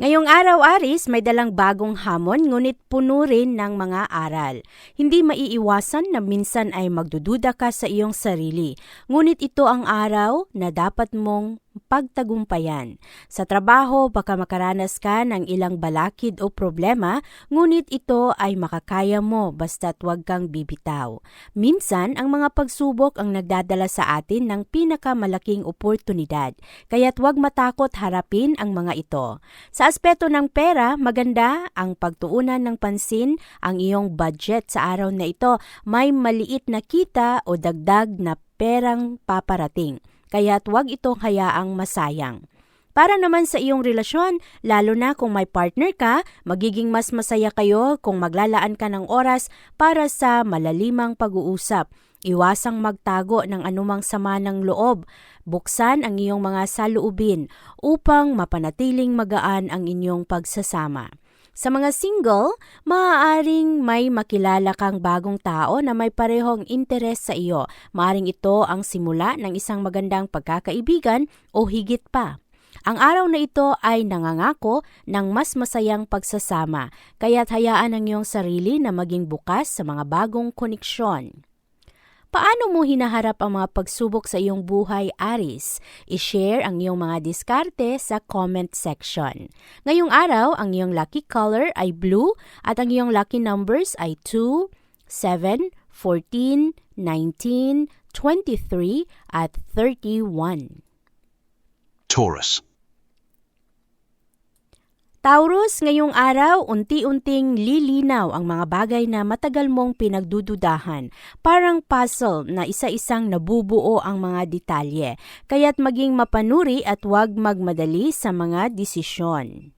Ngayong araw, Aris, may dalang bagong hamon ngunit puno rin ng mga aral. Hindi maiiwasan na minsan ay magdududa ka sa iyong sarili. Ngunit ito ang araw na dapat mong pagtagumpayan. Sa trabaho, baka makaranas ka ng ilang balakid o problema, ngunit ito ay makakaya mo basta't huwag kang bibitaw. Minsan, ang mga pagsubok ang nagdadala sa atin ng pinakamalaking oportunidad, kaya't huwag matakot harapin ang mga ito. Sa aspeto ng pera, maganda ang pagtuunan ng pansin ang iyong budget sa araw na ito. May maliit na kita o dagdag na perang paparating kaya't huwag itong hayaang masayang. Para naman sa iyong relasyon, lalo na kung may partner ka, magiging mas masaya kayo kung maglalaan ka ng oras para sa malalimang pag-uusap. Iwasang magtago ng anumang sama ng loob. Buksan ang iyong mga saluubin upang mapanatiling magaan ang inyong pagsasama. Sa mga single, maaaring may makilala kang bagong tao na may parehong interes sa iyo. Maaring ito ang simula ng isang magandang pagkakaibigan o higit pa. Ang araw na ito ay nangangako ng mas masayang pagsasama, kaya't hayaan ang iyong sarili na maging bukas sa mga bagong koneksyon. Paano mo hinaharap ang mga pagsubok sa iyong buhay, Aris? I-share ang iyong mga diskarte sa comment section. Ngayong araw, ang iyong lucky color ay blue at ang iyong lucky numbers ay 2, 7, 14, 19, 23 at 31. Taurus. Taurus, ngayong araw, unti-unting lilinaw ang mga bagay na matagal mong pinagdududahan. Parang puzzle na isa-isang nabubuo ang mga detalye. Kaya't maging mapanuri at huwag magmadali sa mga desisyon.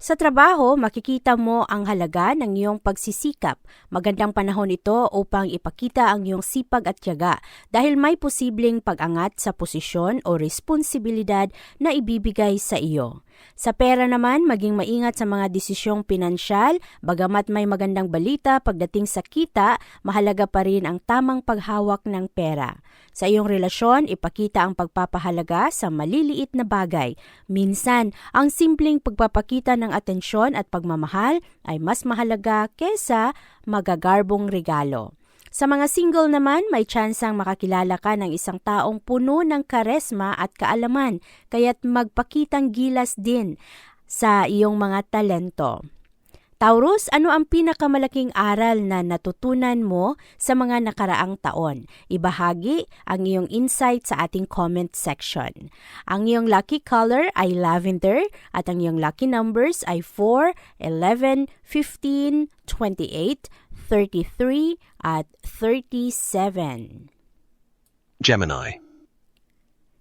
Sa trabaho, makikita mo ang halaga ng iyong pagsisikap. Magandang panahon ito upang ipakita ang iyong sipag at tiyaga dahil may posibleng pag-angat sa posisyon o responsibilidad na ibibigay sa iyo. Sa pera naman, maging maingat sa mga desisyong pinansyal, bagamat may magandang balita pagdating sa kita, mahalaga pa rin ang tamang paghawak ng pera. Sa iyong relasyon, ipakita ang pagpapahalaga sa maliliit na bagay. Minsan, ang simpleng pagpapakita ng atensyon at pagmamahal ay mas mahalaga kesa magagarbong regalo. Sa mga single naman, may tsansang makakilala ka ng isang taong puno ng karesma at kaalaman, kaya't magpakitang gilas din sa iyong mga talento. Taurus, ano ang pinakamalaking aral na natutunan mo sa mga nakaraang taon? Ibahagi ang iyong insight sa ating comment section. Ang iyong lucky color ay lavender at ang iyong lucky numbers ay 4, 11, 15, 28, 33 at 37. Gemini.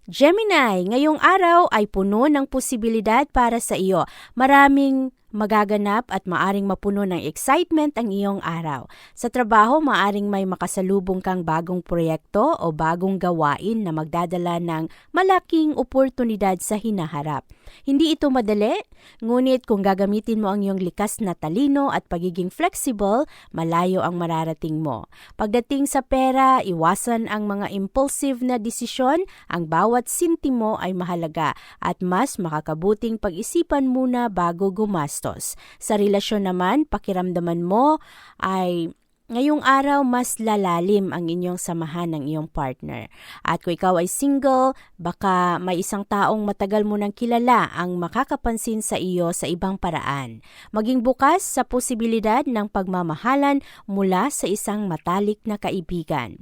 Gemini, ngayong araw ay puno ng posibilidad para sa iyo. Maraming magaganap at maaring mapuno ng excitement ang iyong araw. Sa trabaho, maaring may makasalubong kang bagong proyekto o bagong gawain na magdadala ng malaking oportunidad sa hinaharap. Hindi ito madali, ngunit kung gagamitin mo ang iyong likas na talino at pagiging flexible, malayo ang mararating mo. Pagdating sa pera, iwasan ang mga impulsive na desisyon, ang bawat sintimo ay mahalaga at mas makakabuting pag-isipan muna bago gumastos. Sa relasyon naman, pakiramdaman mo ay ngayong araw mas lalalim ang inyong samahan ng iyong partner. At kung ikaw ay single, baka may isang taong matagal mo nang kilala ang makakapansin sa iyo sa ibang paraan. Maging bukas sa posibilidad ng pagmamahalan mula sa isang matalik na kaibigan.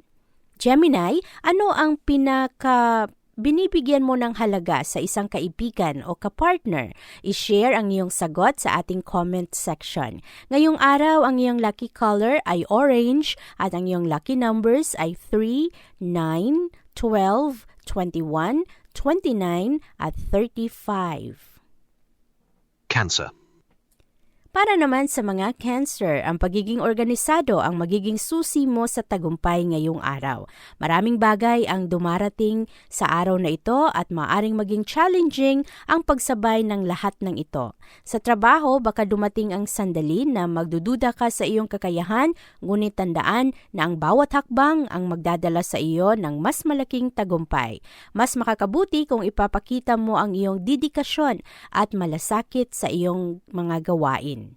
Gemini, ano ang pinaka binibigyan mo ng halaga sa isang kaibigan o kapartner? I-share ang iyong sagot sa ating comment section. Ngayong araw, ang iyong lucky color ay orange at ang iyong lucky numbers ay 3, 9, 12, 21, 29 at 35. Cancer. Para naman sa mga cancer, ang pagiging organisado ang magiging susi mo sa tagumpay ngayong araw. Maraming bagay ang dumarating sa araw na ito at maaring maging challenging ang pagsabay ng lahat ng ito. Sa trabaho, baka dumating ang sandali na magdududa ka sa iyong kakayahan, ngunit tandaan na ang bawat hakbang ang magdadala sa iyo ng mas malaking tagumpay. Mas makakabuti kung ipapakita mo ang iyong dedikasyon at malasakit sa iyong mga gawain.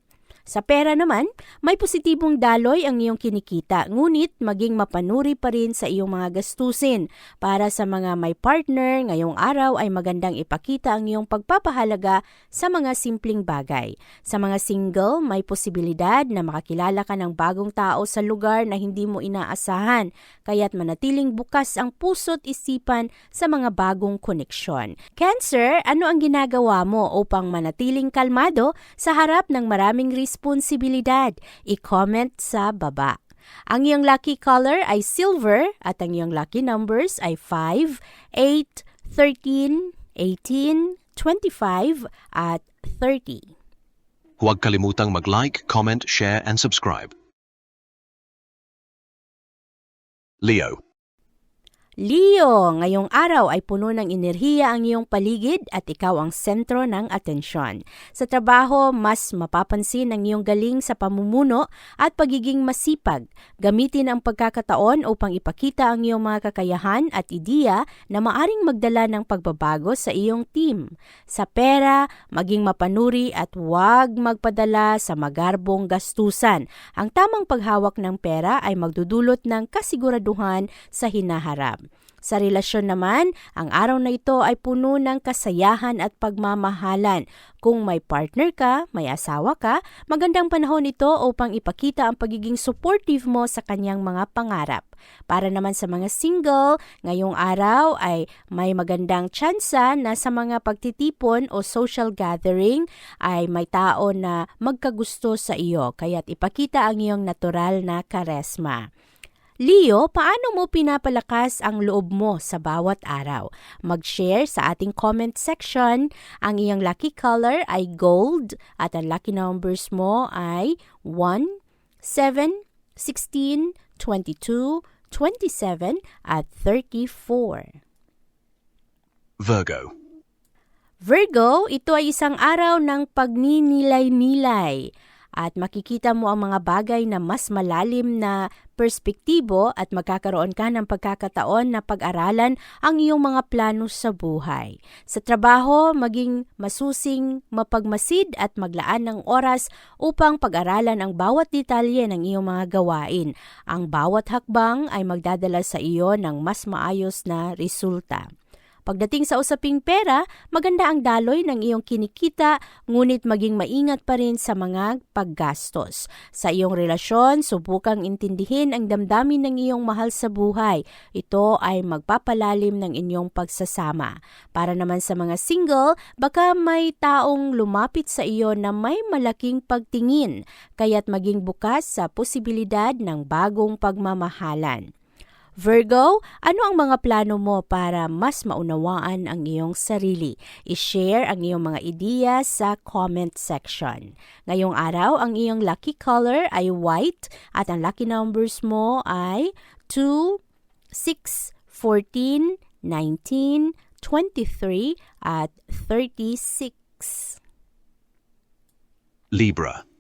Sa pera naman, may positibong daloy ang iyong kinikita, ngunit maging mapanuri pa rin sa iyong mga gastusin. Para sa mga may partner, ngayong araw ay magandang ipakita ang iyong pagpapahalaga sa mga simpleng bagay. Sa mga single, may posibilidad na makakilala ka ng bagong tao sa lugar na hindi mo inaasahan, kaya't manatiling bukas ang puso't isipan sa mga bagong koneksyon. Cancer, ano ang ginagawa mo upang manatiling kalmado sa harap ng maraming responsibilidad? I-comment sa baba. Ang iyong lucky color ay silver at ang iyong lucky numbers ay 5, 8, 13, 18, 25 at 30. Huwag kalimutang mag-like, comment, share, and subscribe. Leo. Leo, ngayong araw ay puno ng enerhiya ang iyong paligid at ikaw ang sentro ng atensyon. Sa trabaho, mas mapapansin ang iyong galing sa pamumuno at pagiging masipag. Gamitin ang pagkakataon upang ipakita ang iyong mga kakayahan at ideya na maaring magdala ng pagbabago sa iyong team. Sa pera, maging mapanuri at huwag magpadala sa magarbong gastusan. Ang tamang paghawak ng pera ay magdudulot ng kasiguraduhan sa hinaharap. Sa relasyon naman, ang araw na ito ay puno ng kasayahan at pagmamahalan. Kung may partner ka, may asawa ka, magandang panahon ito upang ipakita ang pagiging supportive mo sa kanyang mga pangarap. Para naman sa mga single, ngayong araw ay may magandang tsansa na sa mga pagtitipon o social gathering ay may tao na magkagusto sa iyo, kaya't ipakita ang iyong natural na karesma. Leo, paano mo pinapalakas ang loob mo sa bawat araw? Mag-share sa ating comment section. Ang iyong lucky color ay gold at ang lucky numbers mo ay 1, 7, 16, 22, 27 at 34. Virgo. Virgo, ito ay isang araw ng pagninilay-nilay at makikita mo ang mga bagay na mas malalim na perspektibo at magkakaroon ka ng pagkakataon na pag-aralan ang iyong mga plano sa buhay. Sa trabaho, maging masusing, mapagmasid at maglaan ng oras upang pag-aralan ang bawat detalye ng iyong mga gawain. Ang bawat hakbang ay magdadala sa iyo ng mas maayos na resulta. Pagdating sa usaping pera, maganda ang daloy ng iyong kinikita, ngunit maging maingat pa rin sa mga paggastos. Sa iyong relasyon, subukang intindihin ang damdamin ng iyong mahal sa buhay. Ito ay magpapalalim ng inyong pagsasama. Para naman sa mga single, baka may taong lumapit sa iyo na may malaking pagtingin, kaya't maging bukas sa posibilidad ng bagong pagmamahalan. Virgo, ano ang mga plano mo para mas maunawaan ang iyong sarili? I-share ang iyong mga ideya sa comment section. Ngayong araw, ang iyong lucky color ay white at ang lucky numbers mo ay 2, 6, 14, 19, 23 at 36. Libra.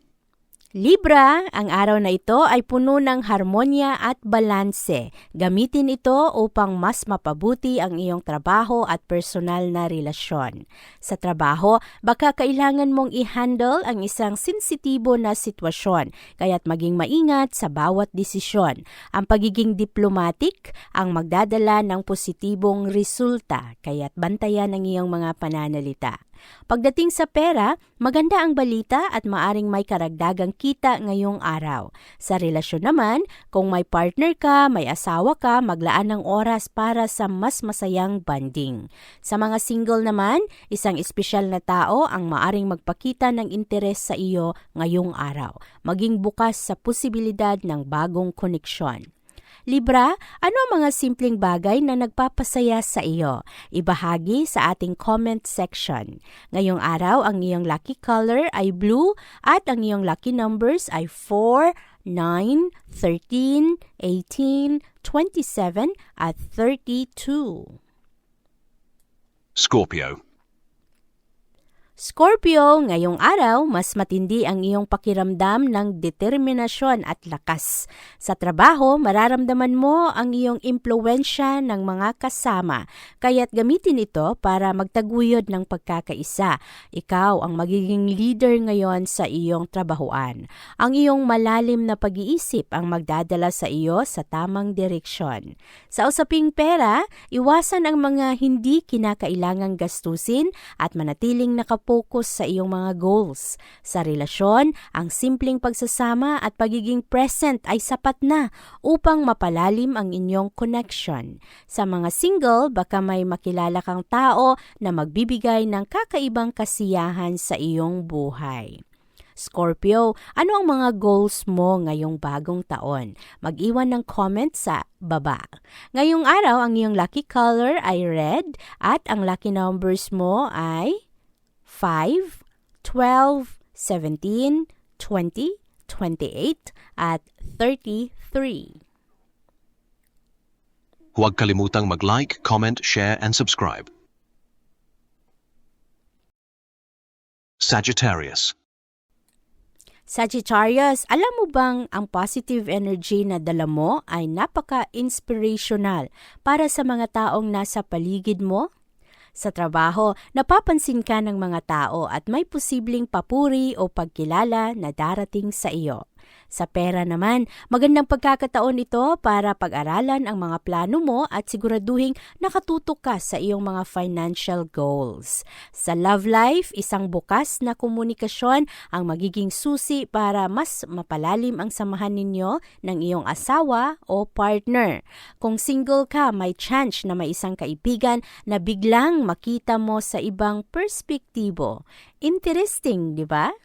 Libra, ang araw na ito ay puno ng harmonya at balanse. Gamitin ito upang mas mapabuti ang iyong trabaho at personal na relasyon. Sa trabaho, baka kailangan mong i-handle ang isang sensitibo na sitwasyon, kaya't maging maingat sa bawat desisyon. Ang pagiging diplomatic ang magdadala ng positibong resulta, kaya't bantayan ang iyong mga pananalita. Pagdating sa pera, maganda ang balita at maaring may karagdagang kita ngayong araw. Sa relasyon naman, kung may partner ka, may asawa ka, maglaan ng oras para sa mas masayang banding. Sa mga single naman, isang espesyal na tao ang maaring magpakita ng interes sa iyo ngayong araw. Maging bukas sa posibilidad ng bagong koneksyon. Libra, ano ang mga simpleng bagay na nagpapasaya sa iyo? Ibahagi sa ating comment section. Ngayong araw, ang iyong lucky color ay blue at ang iyong lucky numbers ay 4, 9, 13, 18, 27 at 32. Scorpio. Scorpio, ngayong araw, mas matindi ang iyong pakiramdam ng determinasyon at lakas. Sa trabaho, mararamdaman mo ang iyong impluensya ng mga kasama, kaya't gamitin ito para magtaguyod ng pagkakaisa. Ikaw ang magiging leader ngayon sa iyong trabahuan. Ang iyong malalim na pag-iisip ang magdadala sa iyo sa tamang direksyon. Sa usaping pera, iwasan ang mga hindi kinakailangang gastusin at manatiling nakapokus sa iyong mga goals. Sa relasyon, ang simpleng pagsasama at pagiging present ay sapat na upang mapalalim ang inyong connection. Sa mga single, baka may makilala kang tao na magbibigay ng kakaibang kasiyahan sa iyong buhay. Scorpio, ano ang mga goals mo ngayong bagong taon? Mag-iwan ng comment sa baba. Ngayong araw, ang iyong lucky color ay red at ang lucky numbers mo ay 5, 12, 17, 20, 28 at 33. Huwag kalimutang mag-like, comment, share, and subscribe. Sagittarius. Sagittarius, alam mo bang ang positive energy na dala mo ay napaka-inspirational para sa mga taong nasa paligid mo? Sa trabaho, napapansin ka ng mga tao at may posibleng papuri o pagkilala na darating sa iyo. Sa pera naman, magandang pagkakataon ito para pag-aralan ang mga plano mo at siguraduhing nakatutok ka sa iyong mga financial goals. Sa love life, isang bukas na komunikasyon ang magiging susi para mas mapalalim ang samahan ninyo ng iyong asawa o partner. Kung single ka, may chance na may isang kaibigan na biglang makita mo sa ibang perspektibo. Interesting, di ba?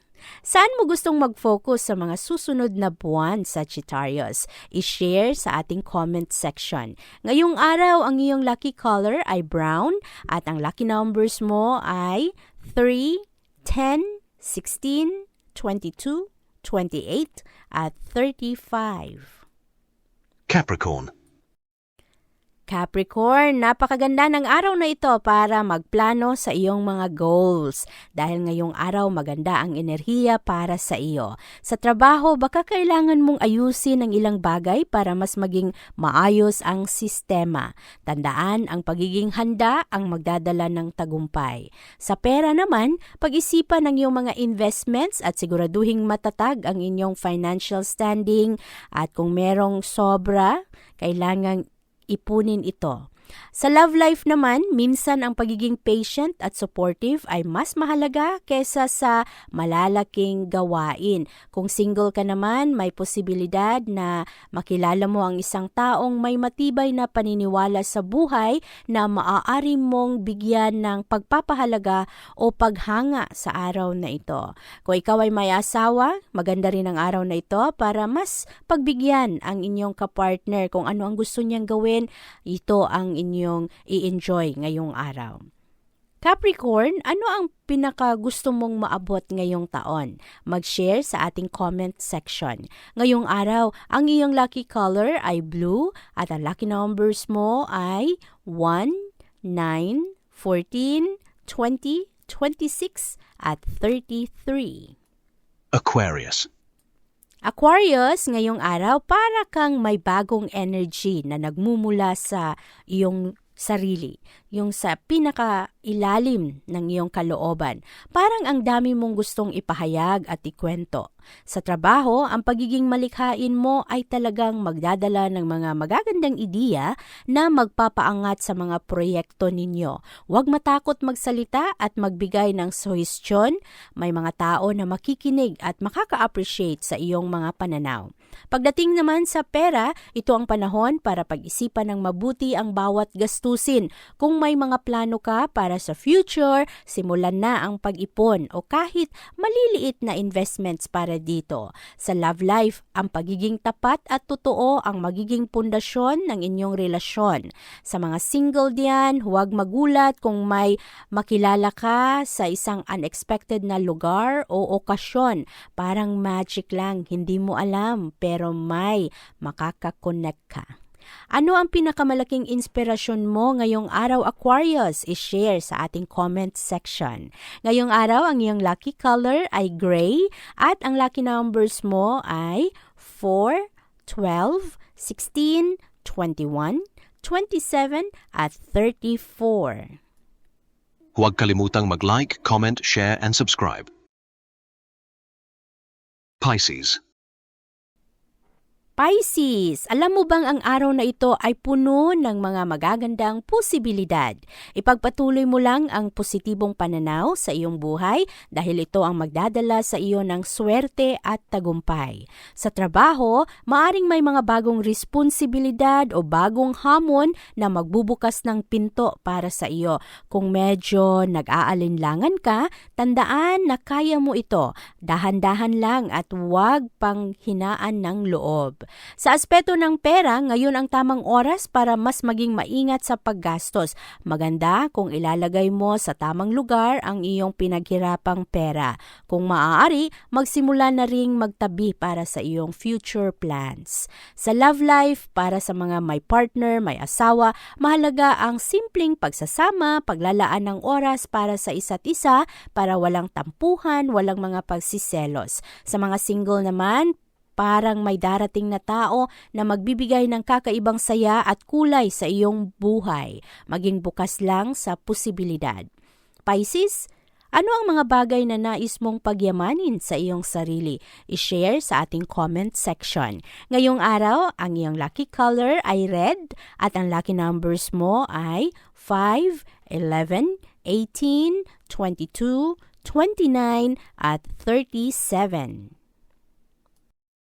Saan mo gustong mag-focus sa mga susunod na buwan, Sagittarius? I-share sa ating comment section. Ngayong araw, ang iyong lucky color ay brown at ang lucky numbers mo ay 3, 10, 16, 22, 28 at 35. Capricorn. Capricorn, napakaganda ng araw na ito para magplano sa iyong mga goals. Dahil ngayong araw maganda ang enerhiya para sa iyo. Sa trabaho, baka kailangan mong ayusin ang ilang bagay para mas maging maayos ang sistema. Tandaan, ang pagiging handa ang magdadala ng tagumpay. Sa pera naman, pag-isipan ang iyong mga investments at siguraduhing matatag ang inyong financial standing at kung merong sobra, kailangang ipunin ito. Sa love life naman, minsan ang pagiging patient at supportive ay mas mahalaga kesa sa malalaking gawain. Kung single ka naman, may posibilidad na makilala mo ang isang taong may matibay na paniniwala sa buhay na maaari mong bigyan ng pagpapahalaga o paghanga sa araw na ito. Kung ikaw ay may asawa, maganda rin ang araw na ito para mas pagbigyan ang inyong kapartner kung ano ang gusto niyang gawin, ito ang inyong i-enjoy ngayong araw. Capricorn, ano ang pinaka gusto mong maabot ngayong taon? Mag-share sa ating comment section. Ngayong araw, ang iyong lucky color ay blue at ang lucky numbers mo ay 1, 9, 14, 20, 26 at 33. Aquarius. Aquarius, ngayong araw para kang may bagong energy na nagmumula sa iyong sarili, yung sa pinaka-ilalim ng iyong kalooban. Parang ang dami mong gustong ipahayag at ikwento. Sa trabaho, ang pagiging malikhain mo ay talagang magdadala ng mga magagandang ideya na magpapaangat sa mga proyekto ninyo. Huwag matakot magsalita at magbigay ng suhestyon. May mga tao na makikinig at makaka-appreciate sa iyong mga pananaw. Pagdating naman sa pera, ito ang panahon para pag-isipan ng mabuti ang bawat gastusin. Kung may mga plano ka para sa future, simulan na ang pag-ipon o kahit maliliit na investments para dito. Sa love life, ang pagiging tapat at totoo ang magiging pundasyon ng inyong relasyon. Sa mga single diyan, huwag magulat kung may makilala ka sa isang unexpected na lugar o okasyon. Parang magic lang, hindi mo alam, pero may makakakonect ka. Ano ang pinakamalaking inspirasyon mo ngayong araw Aquarius? I-share sa ating comment section. Ngayong araw, ang iyong lucky color ay gray at ang lucky numbers mo ay 4, 12, 16, 21, 27 at 34. Huwag kalimutang mag-like, comment, share, and subscribe. Pisces. Pisces, alam mo bang ang araw na ito ay puno ng mga magagandang posibilidad? Ipagpatuloy mo lang ang positibong pananaw sa iyong buhay dahil ito ang magdadala sa iyo ng swerte at tagumpay. Sa trabaho, maaring may mga bagong responsibilidad o bagong hamon na magbubukas ng pinto para sa iyo. Kung medyo nag-aalinlangan ka, tandaan na kaya mo ito. Dahan-dahan lang at huwag pang hinaan ng loob. Sa aspeto ng pera, ngayon ang tamang oras para mas maging maingat sa paggastos. Maganda kung ilalagay mo sa tamang lugar ang iyong pinaghirapang pera. Kung maaari, magsimula na ring magtabi para sa iyong future plans. Sa love life, para sa mga may partner, may asawa, mahalaga ang simpleng pagsasama, paglalaan ng oras para sa isa't isa, para walang tampuhan, walang mga pagsiselos. Sa mga single naman, parang may darating na tao na magbibigay ng kakaibang saya at kulay sa iyong buhay. Maging bukas lang sa posibilidad. Pisces, ano ang mga bagay na nais mong pagyamanin sa iyong sarili? I-share sa ating comment section. Ngayong araw, ang iyong lucky color ay red at ang lucky numbers mo ay 5, 11, 18, 22, 29 at 37.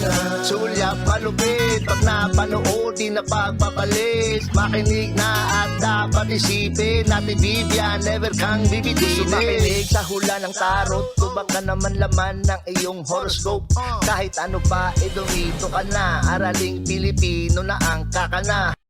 Una Sulyak malupit Pag napanood, di na pagpapalit Makinig na at dapat isipin Natin Vivian, never kang bibitinin Sumakinig sa hula ng tarot Tubak ka naman laman ng iyong horoscope. Kahit ano pa, eh dumito ka na. Araling Pilipino na ang kakana